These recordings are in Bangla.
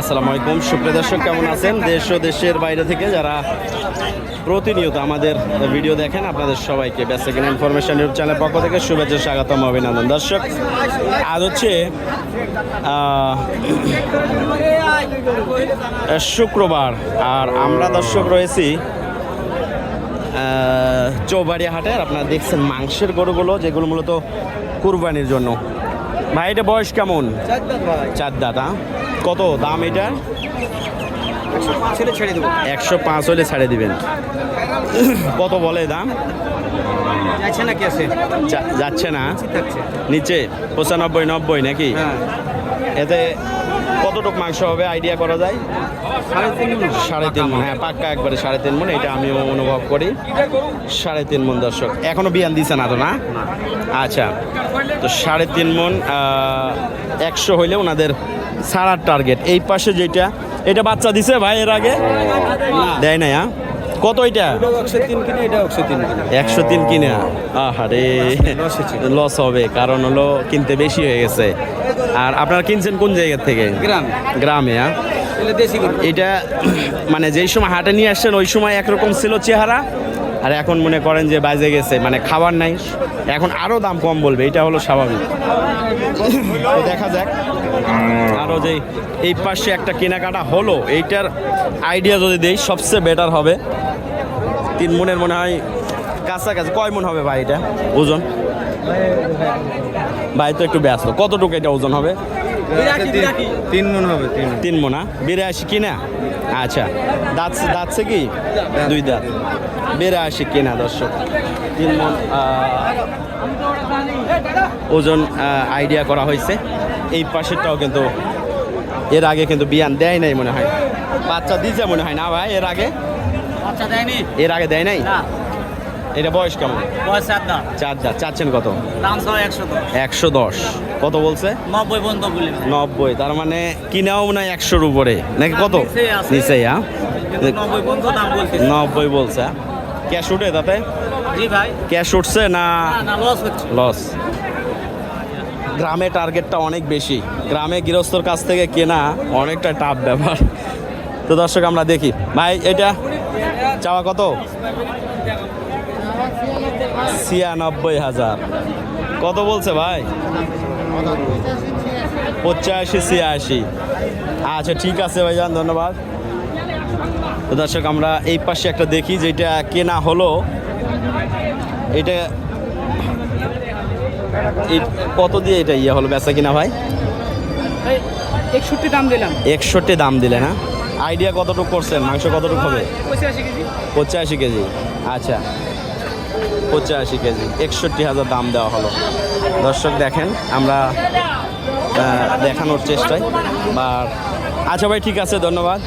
আসসালামু আলাইকুম। সুপ্রিয় দর্শক, কেমন আছেন? দেশ ও দেশের বাইরে থেকে যারা প্রতিনিয়ত আমাদের ভিডিও দেখেন, আপনাদের সবাইকে বেসিক ইনফরমেশন ইউটিউব চ্যানেল পক্ষ থেকে শুভেচ্ছা, স্বাগতম, অভিনন্দন। দর্শক, আজ হচ্ছে শুক্রবার, আর আমরা দর্শক রয়েছি চৌবাড়িয়া হাটে। আর আপনারা দেখছেন মাংসের গরুগুলো, যেগুলো মূলত কুরবানির জন্য। ভাই এটা বয়স কেমন? চার দাঁত হ্যাঁ? কত দাম এটা? একশো পাঁচ হলে ছাড়ে দিবেন। কত বলে দাম? যাচ্ছে না? নিচে? পঁচানব্বই নব্বই নাকি? হ্যাঁ। এতে কতটুক মাংস হবে আইডিয়া করা যায়? সাড়ে তিন মন। সাড়ে তিন মন হ্যাঁ পাক্কা একবারে সাড়ে তিন মন এটা আমিও অনুভব করি। সাড়ে তিন মন দর্শক এখনও বিয়ান দিচ্ছে না তো না? আচ্ছা তো সাড়ে তিন মন একশো হইলে ওনাদের সাড়ার টার্গেট এই পাশে যেটা এটা বাচ্চা দিছে ভাই এর আগে? দেয় না হ্যাঁ? কত এটা? একশো তিন কিনে। আহারে লস হবে কারণ হলো কিনতে বেশি হয়ে গেছে। আর আপনারা কিনছেন কোন জায়গা থেকে? গ্রামে। গ্রামে হ্যাঁ? এটা মানে যেই সময় হাটে নিয়ে আসছেন ওই সময় একরকম ছিল চেহারা। আর এখন মনে করেন যে বাজে গেছে মানে খাবার নাই। এখন আরও দাম কম বলবে এটা হলো স্বাভাবিক। দেখা যাক। আরও যে এই পাশে একটা কেনাকাটা হলো এইটার আইডিয়া যদি দেই সবচেয়ে বেটার হবে। তিন মনের মনে হয় কাছাকাছি। কয় মন হবে ভাই এটা? ওজন? ভাই তো একটু ব্যস্ত। কতটুকু এটা ওজন হবে? তিন মন হবে তিন মোনা। বিরাশি কিনা আচ্ছা। দাঁত দাঁতছে কি? দুই দাঁত। বিরাশি কিনা দর্শক? তিন মন ওজন আইডিয়া করা হয়েছে। এই পাশেরটাও কিন্তু এর আগে কিন্তু বিয়ান দেয় নাই মনে হয়। বাচ্চা দিছে মনে হয় না ভাই এর আগে? আচ্ছা দেয়নি? এর আগে দেয় নাই? এটা বয়স কেমন? বয়স চার দাঁত। চাচ্ছেন কত? দাম একশো দশ। একশো দশ। কত বলছে? নব্বই পর্যন্ত বলি নব্বই। তার মানে কিনাও না একশোর উপরে। নাকি কত? নিচে হ্যাঁ? নব্বই পর্যন্ত দাম বলছি নব্বই বলছে ক্যাশ উঠে তাতে? জি ভাই। ক্যাশ উঠছে না না না লস হচ্ছে। লস গ্রামে টার্গেটটা অনেক বেশি। গ্রামে গৃহস্থর কাছ থেকে কেনা অনেকটা টাফ ব্যাপার। তো দর্শক আমরা দেখি। ভাই এটা চাওয়া কত? ছিয়ানব্বই হাজার। কত বলছে ভাই? পঁচাশি ছিয়াশি। আচ্ছা ঠিক আছে ভাইজান ধন্যবাদ। তো দর্শক আমরা এই পাশে একটা দেখি যেটা কেনা হলো। এটা কত দিয়ে এটা ইয়ে হলো? বেচা কিনা ভাই? একষট্টি দাম দিলাম। একষট্টি দাম দিলে না? আইডিয়া কতটুকু করছেন? মাংস কতটুকু হবে? পঁচাশি কেজি। আচ্ছা। পঁচাশি কেজি। একষট্টি হাজার দাম দেওয়া হলো। দর্শক দেখেন আমরা দেখানোর চেষ্টায়। বা আচ্ছা ভাই ঠিক আছে ধন্যবাদ।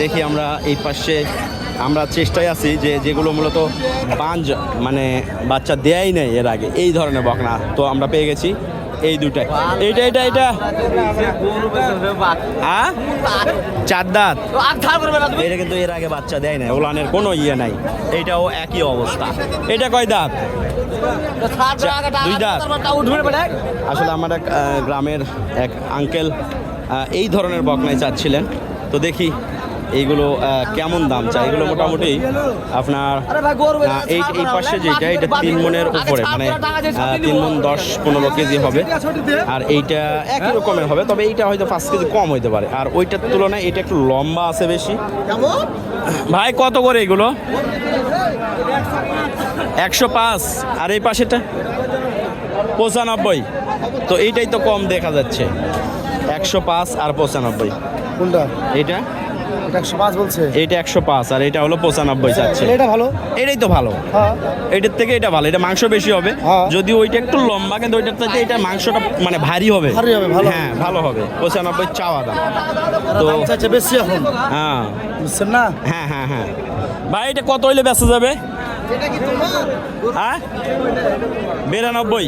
দেখি আমরা এই পাশে আমরা চেষ্টায় আছি যে যেগুলো মূলত পাঞ্জ মানে বাচ্চা দেয়াই নেই এর আগে। এই ধরনের বকনা তো আমরা পেয়ে গেছি। এই দুটাই। এইটা এটা এটা হ্যাঁ? চার দাঁত। এটা কিন্তু এর আগে বাচ্চা দেয় না ওলানের কোনো ইয়ে নাই। এইটাও একই অবস্থা। এটা কয় দাঁত? দুই দাঁত। আসলে আমার এক গ্রামের এক আঙ্কেল এই ধরনের বকনাই চাচ্ছিলেন। তো দেখি এইগুলো কেমন দাম চাই? এগুলো মোটামুটি আপনার এই এই পাশে যেটা এটা তিন মনের উপরে মানে তিন মন দশ পনেরো কেজি হবে। আর এইটা একই রকমের হবে তবে এইটা হয়তো পাঁচ কেজি কম হইতে পারে। আর ওইটার তুলনায় এটা একটু লম্বা আছে বেশি। ভাই কত করে এগুলো? একশো পাঁচ। আর এই পাশেটা পঁচানব্বই। তো এইটাই তো কম দেখা যাচ্ছে। একশো পাঁচ আর পঁচানব্বই। কোনটা? এইটা? একশো পাঁচ আর এটা হলো পঁচানব্বই চাচ্ছে এটা ভালো? এটাই তো ভালো। হ্যাঁ। এটার থেকে এটা ভালো এটা মাংস বেশি হবে। হ্যাঁ। যদি ওইটা একটু লম্বা কিন্তু ওইটার থেকে এটা মাংসটা মানে ভারী হবে। হ্যাঁ ভালো হবে। পঁচানব্বই চাওয়া দাম। তো বেশি এখন। হ্যাঁ। বুঝছেন না? হ্যাঁ হ্যাঁ হ্যাঁ। ভাই এটা কত হইলে বেঁচে যাবে? হ্যাঁ? বিরানব্বই।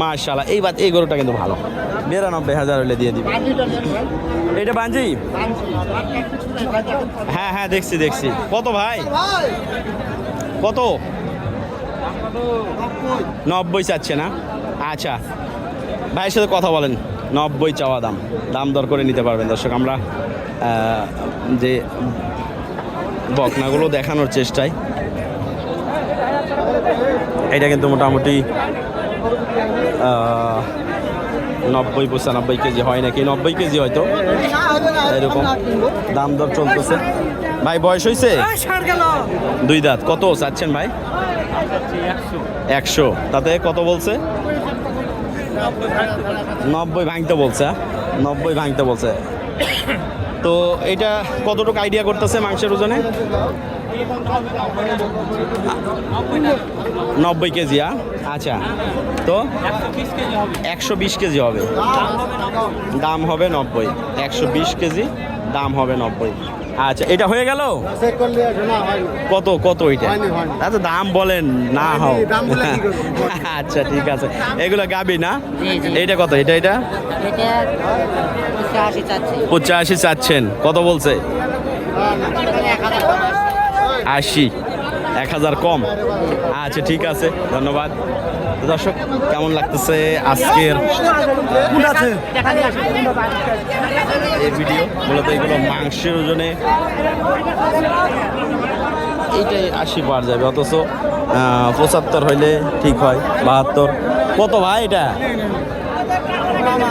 মাশাল্লাহ এই বাদ এই গরুটা কিন্তু ভালো। বিরানব্বই হাজার হলে দিয়ে দিবে। এটা বাঞ্জি? হ্যাঁ হ্যাঁ দেখছি দেখছি। কত ভাই? কত? নব্বই চাচ্ছে না? আচ্ছা। ভাইয়ের সাথে কথা বলেন। নব্বই চাওয়া দাম। দাম দর করে নিতে পারবেন। দর্শক, আমরা যে বকনাগুলো দেখানোর চেষ্টায় এটা কিন্তু মোটামুটি নব্বই পঁচানব্বই কেজি হয় নাকি? নব্বই কেজি হয়তো। এরকম দাম দর চলতেছে। ভাই বয়স হয়েছে দুই দাঁত। কত চাচ্ছেন ভাই? একশো। তাতে কত বলছে? নব্বই ভাঙতে বলছে? নব্বই ভাঙতে বলছে। তো এটা কতটুকু আইডিয়া করতেছে মাংসের ওজনে? নব্বই কেজি হ্যাঁ? আচ্ছা। তো একশো বিশ কেজি হবে। দাম হবে নব্বই। একশো বিশ কেজি দাম হবে নব্বই। আচ্ছা এটা হয়ে গেল? কত কত এটা? আচ্ছা দাম বলেন না হও আচ্ছা ঠিক আছে। এগুলো গাবি না? এইটা কত? এটা এটা? এটা পঁচাশি চাচ্ছি পঁচাশি চাচ্ছেন। কত বলছে। আশি, এক হাজার কম। আচ্ছা ঠিক আছে, ধন্যবাদ। দর্শক, কেমন লাগতেছে আজকের এই ভিডিও মূলত এগুলো মাংসের ওজনে এইটাই আশি পাওয়া যাবে, অথচ পঁচাত্তর হইলে ঠিক হয়, বাহাত্তর। কত ভাই এটা?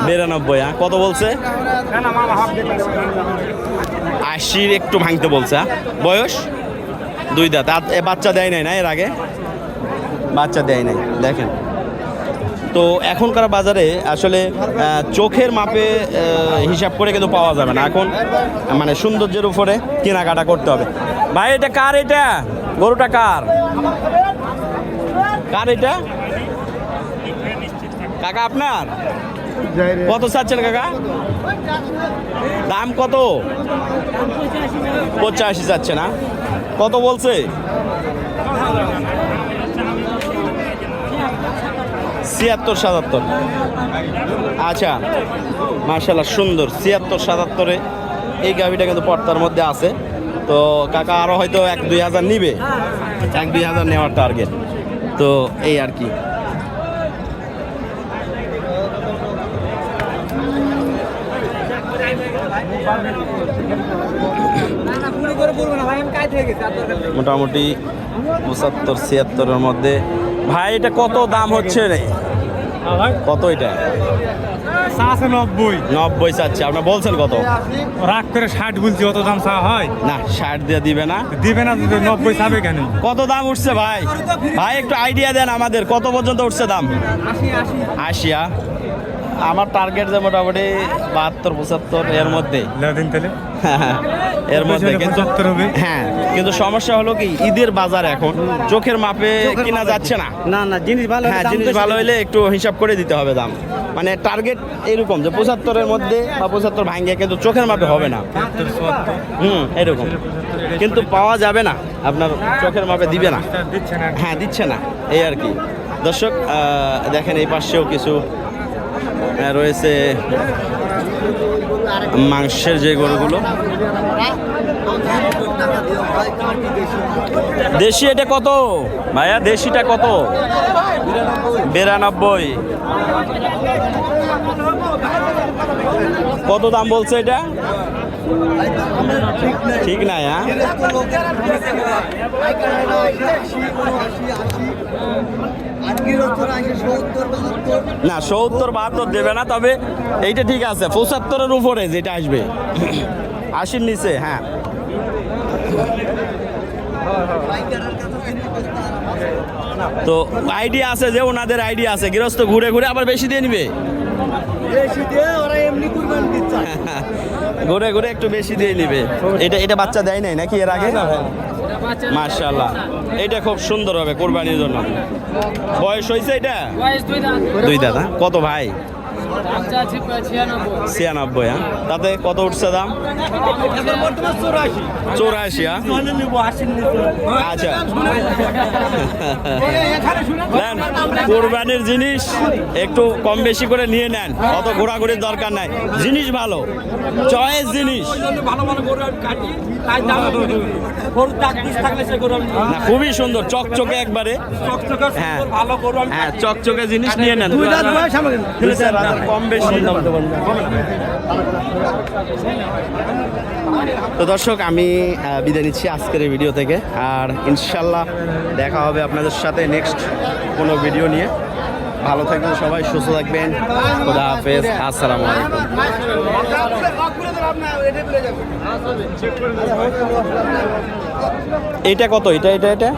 বিরানব্বই হ্যাঁ? কত বলছে? আশির একটু ভাঙতে বলছে হ্যাঁ? বয়স? দুই দাঁত। আর বাচ্চা দেয় নাই না এর আগে? বাচ্চা দেয় নাই, দেখেন। তো এখনকার বাজারে আসলে চোখের মাপে হিসাব করে কিন্তু পাওয়া যাবে না। এখন মানে সৌন্দর্যের উপরে কেনাকাটা করতে হবে। ভাই, এটা কার এটা? গরুটা কার? কার এটা? কাকা, আপনার? কত চাচ্ছেন কাকা? দাম কত? পঁচাশি চাচ্ছে না? কত বলছে? ছিয়াত্তর, সাতাত্তর। আচ্ছা মার্শাল্লাহ সুন্দর। ছিয়াত্তর, সাতাত্তরে এই গাভিটা কিন্তু পর্তার মধ্যে আছে। তো কাকা আরও হয়তো এক দুই হাজার নিবে। এক দুই হাজার নেওয়ার টার্গেট তো এই আর কি। মোটামুটি পঁচাত্তর ছিয়াত্তরের মধ্যে। ভাই এটা কত দাম হচ্ছে রে? কত এটা? নব্বই। নব্বই চাচ্ছে আপনার বলছেন কত? রাগ করে ষাট বলছি অত দাম চা হয়? না ষাট দিয়ে দিবে না। দিবে না যদি নব্বই চাবে কেন? কত দাম উঠছে ভাই? ভাই একটু আইডিয়া দেন আমাদের কত পর্যন্ত উঠছে দাম? আশিয়া আমার টার্গেট যে মোটামুটি বাহাত্তর পঁচাত্তর এর মধ্যে। এর মধ্যে কিন্তু হবে। হ্যাঁ কিন্তু সমস্যা হলো কি ঈদের বাজার এখন চোখের মাপে কিনা যাচ্ছে না। না না জিনিস ভালো হ্যাঁ জিনিস ভালো হলে একটু হিসাব করে দিতে হবে দাম। মানে টার্গেট এরকম যে পঁচাত্তরের মধ্যে বা পঁচাত্তর ভাঙ্গে কিন্তু চোখের মাপে হবে না। হুম এরকম। কিন্তু পাওয়া যাবে না আপনার চোখের মাপে দিবে না। হ্যাঁ দিচ্ছে না এই আর কি। দর্শক দেখেন এই পাশেও কিছু রয়েছে মাংসের যে গরুগুলো। দেশি এটা কত? ভাইয়া, দেশিটা কত? বিরানব্বই। কত দাম বলছে এটা? ঠিক নাই হ্যাঁ? না সত্তর বাহাত্তর দেবে না তবে এইটা ঠিক আছে পঁচাত্তরের উপরে যেটা আসবে। আশির নিচে হ্যাঁ। তো আইডিয়া আছে যে ওনাদের আইডিয়া আছে গৃহস্থ ঘুরে ঘুরে আবার বেশি দিয়ে নিবে? ঘুরে ঘুরে একটু বেশি দিয়ে নিবে। এটা এটা বাচ্চা দেয় নাই নাকি এর আগে? মার্শাল্লাহ এটা খুব সুন্দর হবে কোরবানির জন্য। বয়স হয়েছে এটা? দুই দাদা কত ভাই? ছিয়ানব্বই। হ্যাঁ? তাতে কত উঠছে দাম? চৌরাশি। হ্যাঁ? আচ্ছা। নেন কোরবানির জিনিস একটু কম বেশি করে নিয়ে নেন। অত ঘোরাঘুরির দরকার নাই। জিনিস ভালো চয়েস জিনিস। না খুবই সুন্দর চকচকে একবারে। হ্যাঁ। হ্যাঁ চকচকে জিনিস নিয়ে নেন। কম বেশি। তো দর্শক আমি বিদায় নিচ্ছি আজকের এই ভিডিও থেকে। আর ইনশাল্লাহ দেখা হবে আপনাদের সাথে নেক্সট কোনো ভিডিও নিয়ে। ভালো থাকবেন সবাই সুস্থ থাকবেন। খোদা হাফেজ। আসসালামু আলাইকুম। এটা কত? এটা এটা এটা?